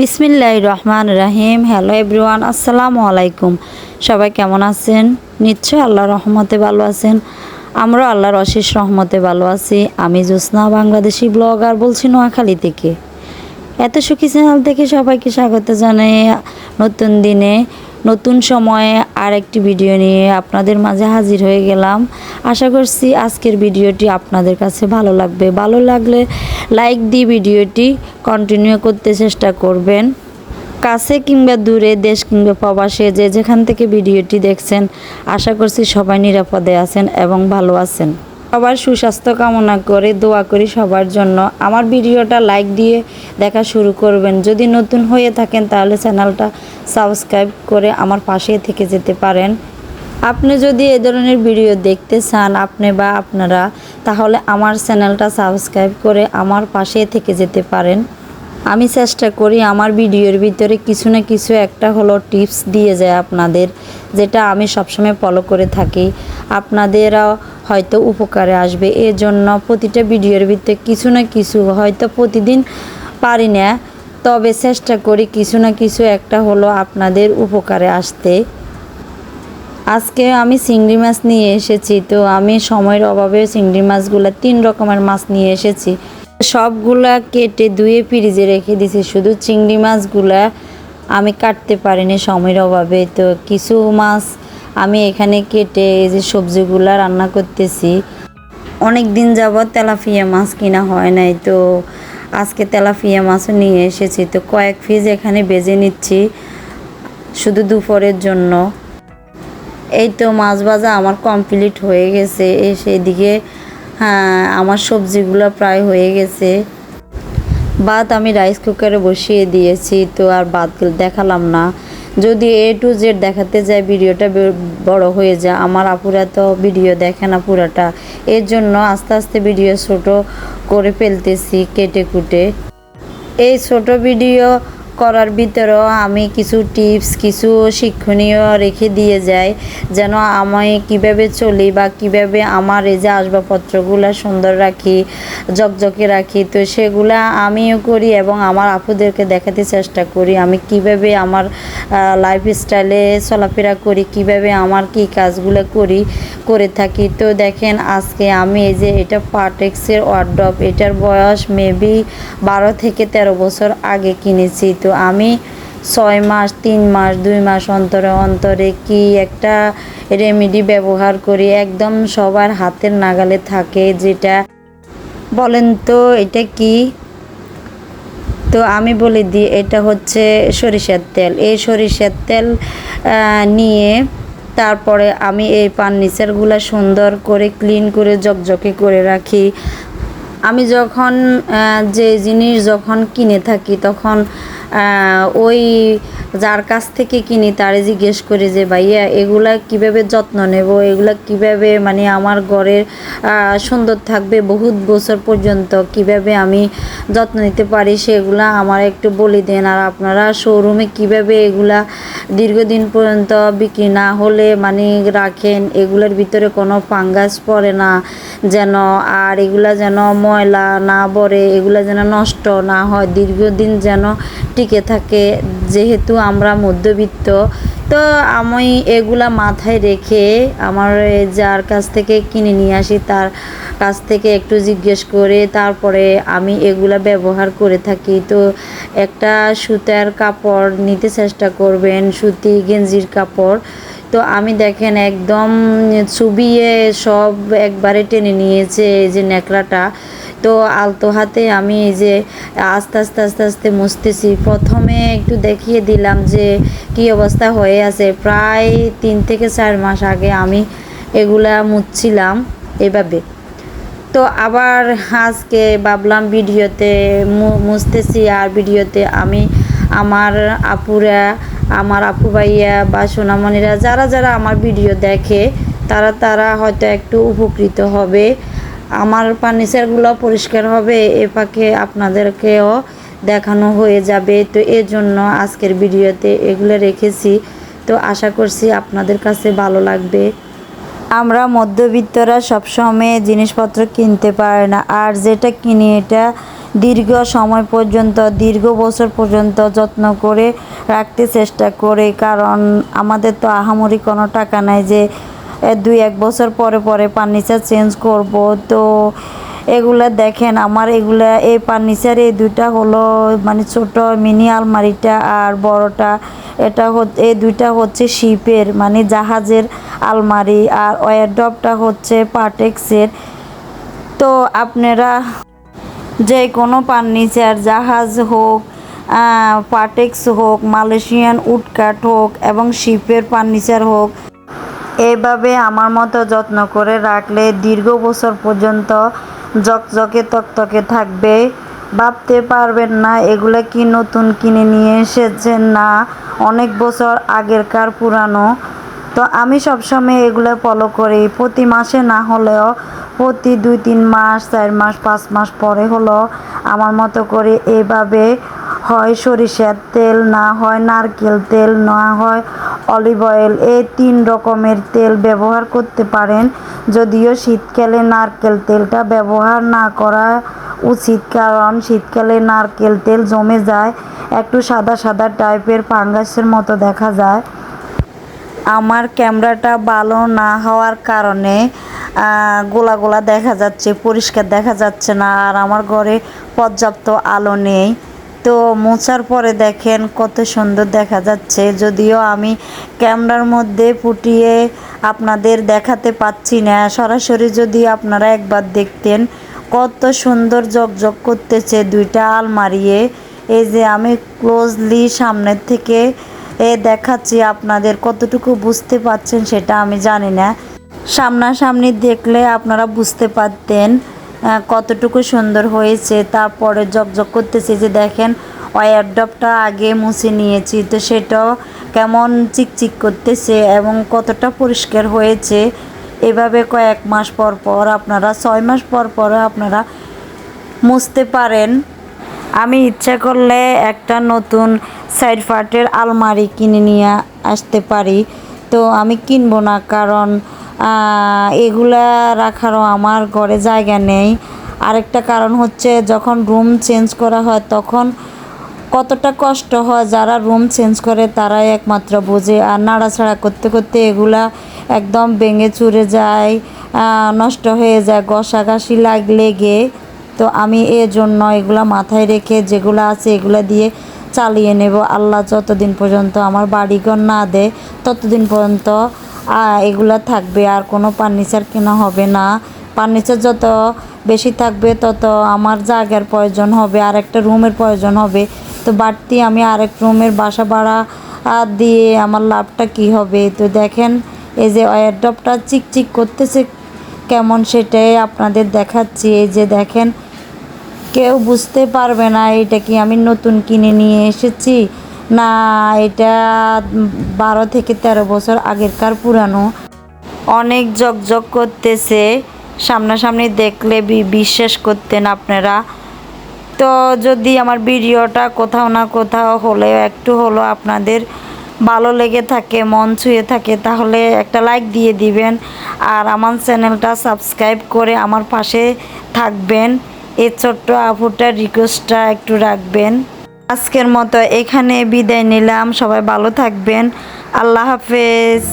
বিসমিল্লাহ রহমান রাহিম। Hello everyone আসসালামু আলাইকুম। সবাই কেমন আছেন? নিশ্চয় আল্লাহ রহমতে ভালো আছেন। আমরা আল্লাহর অশেষ রহমতে ভালো আছি। আমি জ্যোৎস্না বাংলাদেশি ব্লগার বলছি নোয়াখালী থেকে। এত সুখী চ্যানেল থেকে সবাইকে স্বাগত জানাই। নতুন দিনে, নতুন সময়ে আর একটি ভিডিও নিয়ে আপনাদের মাঝে হাজির হয়ে গেলাম। আশা করছি আজকের ভিডিওটি আপনাদের কাছে ভালো লাগবে। ভালো লাগলে লাইক দিয়ে ভিডিওটি কন্টিনিউ করতে চেষ্টা করবেন। কাছে কিংবা দূরে, দেশ কিংবা প্রবাসে যে যেখান থেকে ভিডিওটি দেখছেন, আশা করছি সবাই নিরাপদে আছেন এবং ভালো আছেন। সবার সুস্বাস্থ্য কামনা করে দোয়া করি সবার জন্য। আমার ভিডিওটা লাইক দিয়ে দেখা শুরু করবেন। যদি নতুন হয়ে থাকেন, তাহলে চ্যানেলটা সাবস্ক্রাইব করে আমার পাশে থেকে যেতে পারেন। আপনি যদি এ ধরনের ভিডিও দেখতে চান আপনি বা আপনারা, তাহলে আমার চ্যানেলটা সাবস্ক্রাইব করে আমার পাশে থেকে যেতে পারেন। আমি চেষ্টা করি আমার ভিডিওর ভিতরে কিছু না কিছু একটা হলো টিপস দিয়ে যায় আপনাদের, যেটা আমি সবসময় ফলো করে থাকি। আপনাদেরও হয়তো উপকারে আসবে। এর জন্য প্রতিটা ভিডিওর ভিতরে কিছু না কিছু হয়তো প্রতিদিন পারি না, তবে চেষ্টা করি কিছু না কিছু একটা হলো আপনাদের উপকারে আসতে। আজকে আমি চিংড়ি মাছ নিয়ে এসেছি, তো আমি সময়ের অভাবে চিংড়ি মাছগুলো তিন রকমের মাছ নিয়ে এসেছি। সবগুলা কেটে ধুয়ে ফ্রিজে রেখে দিছি শুধু চিংড়ি মাছগুলা আমি কাটতে পারিনি সময়ের অভাবে। তো কিছু মাছ আমি এখানে কেটে এই যে সবজিগুলা রান্না করতেছি। অনেক দিন যাবৎ তেলাফিয়া মাছ কিনা হয় নাই, তো আজকে তেলাপিয়া মাছও নিয়ে এসেছি। তো কয়েক পিস এখানে বেজে নিচ্ছি, শুধু দুপুরের জন্য। এই তো মাছ ভাজা আমার কমপ্লিট হয়ে গেছে। সেদিকে হ্যাঁ আমার সবজিগুলো প্রায় হয়ে গেছে। ভাত আমি রাইস কুকারে বসিয়ে দিয়েছি, তো আর ভাত দেখালাম না। যদি এ টু জেড দেখাতে যায় ভিডিওটা বড় হয়ে যায়। আমার আপুরা তো ভিডিও দেখে না পুরাটা। এর জন্য আস্তে আস্তে ভিডিও ছোট করে ফেলতেছি, কেটে কুটে। এই ছোট ভিডিও করার ভিতরেও আমি কিছু টিপস, কিছু শিক্ষণীয় রেখে দিয়ে যাই, যেন আমি কীভাবে চলি বা কীভাবে আমার এই যে আসবাবপত্রগুলো সুন্দর রাখি জকজকে রাখি, তো সেগুলা আমিও করি এবং আমার আপুদেরকে দেখাতে চেষ্টা করি আমি কীভাবে আমার লাইফ স্টাইলে চলাফেরা করি, কীভাবে আমার কি কাজগুলো করি, করে থাকি। তো দেখেন আজকে আমি এই যে এটা পার্টেক্সের ওয়ার্ডব এটার বয়স মেবি বারো থেকে তেরো বছর আগে কিনেছি। তো আমি ছয় মাস, তিন মাস, দুই মাস অন্তরে অন্তরে কি একটা রেমেডি ব্যবহার করি? একদম সবার হাতের নাগালে থাকে যেটা। বলেন তো, এটা কি? তো আমি বলে দিই, এটা হচ্ছে সরিষার তেল। এই সরিষার তেল নিয়ে তারপরে আমি এই ফার্নিচারগুলো সুন্দর করে ক্লিন করে জকজকে করে রাখি। আমি যখন যে জিনিস যখন কিনে থাকি, তখন ওই যার কাছ থেকে কিনি তারে জিজ্ঞেস করি যে, ভাইয়া, এগুলা কীভাবে যত্ন নেব? এগুলা কীভাবে মানে আমার ঘরের সুন্দর থাকবে? বহুত বছর পর্যন্ত কীভাবে আমি যত্ন নিতে পারি? সেগুলা আমার একটু বলে দেন। আর আপনারা শোরুমে কীভাবে এগুলা দীর্ঘদিন পর্যন্ত বিক্রি না হলে মানে রাখেন? এগুলোর ভিতরে কোনো ফাঙ্গাস পড়ে না যেন, আর এগুলা যেন ময়লা না পড়ে, এগুলা যেন নষ্ট না হয়, দীর্ঘদিন যেন টিকে থাকে। যেহেতু আমরা মধ্যবিত্ত, তো আমি এগুলা মাথায় রেখে আমার যার কাছ থেকে কিনে নিয়ে আসি, তার কাছ থেকে একটু জিজ্ঞেস করে, তারপরে আমি এগুলা ব্যবহার করে থাকি। তো একটা সুতার কাপড় নিতে চেষ্টা করবেন, সুতি, গেঞ্জির কাপড়। তো আমি দেখেন একদম চুবিয়ে সব একবারে টেনে নিয়েছে, এই যে ন্যাকড়াটা। তো আলতো হাতে আমি এই যে আস্তে আস্তে আস্তে আস্তে মুছতেছি। প্রথমে একটু দেখিয়ে দিলাম যে কি অবস্থা হয়ে আছে। প্রায় তিন থেকে চার মাস আগে আমি এগুলা মুছছিলাম এভাবে। তো আবার আজকে ভাবলাম ভিডিওতে মুছতেছি আর ভিডিওতে আমি আমার আপুরা, আমার আপু ভাইয়া বা সোনামণিরা, যারা যারা আমার ভিডিও দেখে, তারা তারা হয়তো একটু উপকৃত হবে। আমার ফার্নিচারগুলো পরিষ্কার হবে, এ ফাঁকে আপনাদেরকেও দেখানো হয়ে যাবে। তো এর জন্য আজকের ভিডিওতে এগুলো রেখেছি। তো আশা করছি আপনাদের কাছে ভালো লাগবে। আমরা মধ্যবিত্তরা সবসময় জিনিসপত্র কিনতে পারে না। আর যেটা কিনি এটা দীর্ঘ সময় পর্যন্ত, দীর্ঘ বছর পর্যন্ত যত্ন করে রাখতে চেষ্টা করে। কারণ আমাদের তো আহামরি কোনো টাকা নাই যে দুই এক বছর পরে পরে ফার্নিচার চেঞ্জ করব। তো এগুলা দেখেন, আমার এগুলা, এই ফার্নিচার এই দুইটা হলো মানে ছোট মিনি আলমারিটা আর বড়টা। এটা এই দুইটা হচ্ছে শিপের মানে জাহাজের আলমারি। আর ওয়ারড্রপটা হচ্ছে পাটেক্সের তো আপনারা যে কোনো ফার্নিচার, জাহাজ হোক পাটেক্স হোক, মালয়েশিয়ান উডকাট হোক এবং শিপের ফার্নিচার হোক এইভাবে আমার মতো যত্ন করে রাখলে দীর্ঘ বছর পর্যন্ত জকজকে তকতকে থাকবে। ভাবতে পারবেন না, এগুলো কি নতুন কিনে নিয়ে এসেছেন না? অনেক বছর আগেরকার পুরানো। তো আমি সবসময় এগুলো ফলো করি। প্রতি মাসে না হলেও প্রতি দুই, তিন মাস, চার মাস, পাঁচ মাস পরে হলো আমার মতো করে এইভাবে হয় সরিষার তেল, না হয় নারকেল তেল, না হয় অলিভ অয়েল এই তিন রকমের তেল ব্যবহার করতে পারেন। যদিও শীতকালে নারকেল তেলটা ব্যবহার না করা উচিত, কারণ শীতকালে নারকেল তেল জমে যায়, একটু সাদা সাদা টাইপের ফাঙ্গাসের মতো দেখা যায়। আমার ক্যামেরাটা ভালো না হওয়ার কারণে গোলা গোলা দেখা যাচ্ছে, পরিষ্কার দেখা যাচ্ছে না, আর আমার ঘরে পর্যাপ্ত আলো নেই। তো মোছার পরে দেখেন কত সুন্দর দেখা যাচ্ছে। যদিও আমি ক্যামেরার মধ্যে ফুটিয়ে আপনাদের দেখাতে পাচ্ছি না, সরাসরি যদি আপনারা একবার দেখতেন কত সুন্দর জকজক করতেছে দুইটা আলমারিয়ে এই যে আমি ক্লোজলি সামনের থেকে এ দেখাচ্ছি আপনাদের কতটুকু বুঝতে পাচ্ছেন সেটা আমি জানি না। সামনাসামনি দেখলে আপনারা বুঝতে পারতেন। কতটুকু সুন্দর হয়েছে, তারপরে জকজক করতেছে যে দেখেন ওয়ারডপটা আগে মুছে নিয়েছি, তো সেটাও কেমন চিকচিক করতেছে এবং কতটা পরিষ্কার হয়েছে। এভাবে কয়েক মাস পর পর আপনারা, ছয় মাস পর পর আপনারা মুছতে পারেন। আমি ইচ্ছা করলে একটা নতুন সাইড ফার্টের আলমারি কিনে নিয়ে আসতে পারি। তো আমি কিনবো না, কারণ এগুলা রাখারও আমার ঘরে জায়গা নেই। আরেকটা কারণ হচ্ছে যখন রুম চেঞ্জ করা হয় তখন কতটা কষ্ট হয় যারা রুম চেঞ্জ করে তারাই একমাত্র বোঝে। আর নাড়াছাড়া করতে করতে এগুলা একদম ভেঙে চুরে যায় নষ্ট হয়ে যায় ঘষাঘাষি লাগ। লেগে তো আমি এর জন্য এগুলা মাথায় রেখে যেগুলো আছে এগুলো দিয়ে চালিয়ে নেব। আল্লাহ যতদিন পর্যন্ত আমার বাড়িঘর না দেয়, ততদিন পর্যন্ত এগুলা থাকবে, আর কোনো ফার্নিচার কেনা হবে না। ফার্নিচার যত বেশি থাকবে, তত আমার জায়গার প্রয়োজন হবে, আর একটা রুমের প্রয়োজন হবে। তো বাড়তি আমি আরেক রুমের বাসা ভাড়া দিয়ে আমার লাভটা কি হবে? তো দেখেন, এই যে ওয়ারড্রপটা চিকচিক করতেছে কেমন সেটাই আপনাদের দেখাচ্ছি। এই যে দেখেন, কেউ বুঝতে পারবে না, এটা কি আমি নতুন কিনে নিয়ে এসেছি? না, এটা বারো থেকে তেরো বছর আগেরকার পুরানো। অনেক জকজক করতেছে, সামনাসামনি দেখলে বিশ্বাস করতেন আপনারা। তো যদি আমার ভিডিওটা কোথাও না কোথাও হলেও একটু হলো আপনাদের ভালো লেগে থাকে, মন ছুঁয়ে থাকে, তাহলে একটা লাইক দিয়ে দিবেন। আর আমার চ্যানেলটা সাবস্ক্রাইব করে আমার পাশে থাকবেন। এই ছোট্ট আপুটার রিকোয়েস্টটা একটু রাখবেন। আজকের মতো এখানে বিদায় নিলাম। সবাই ভালো থাকবেন। আল্লাহ হাফেজ।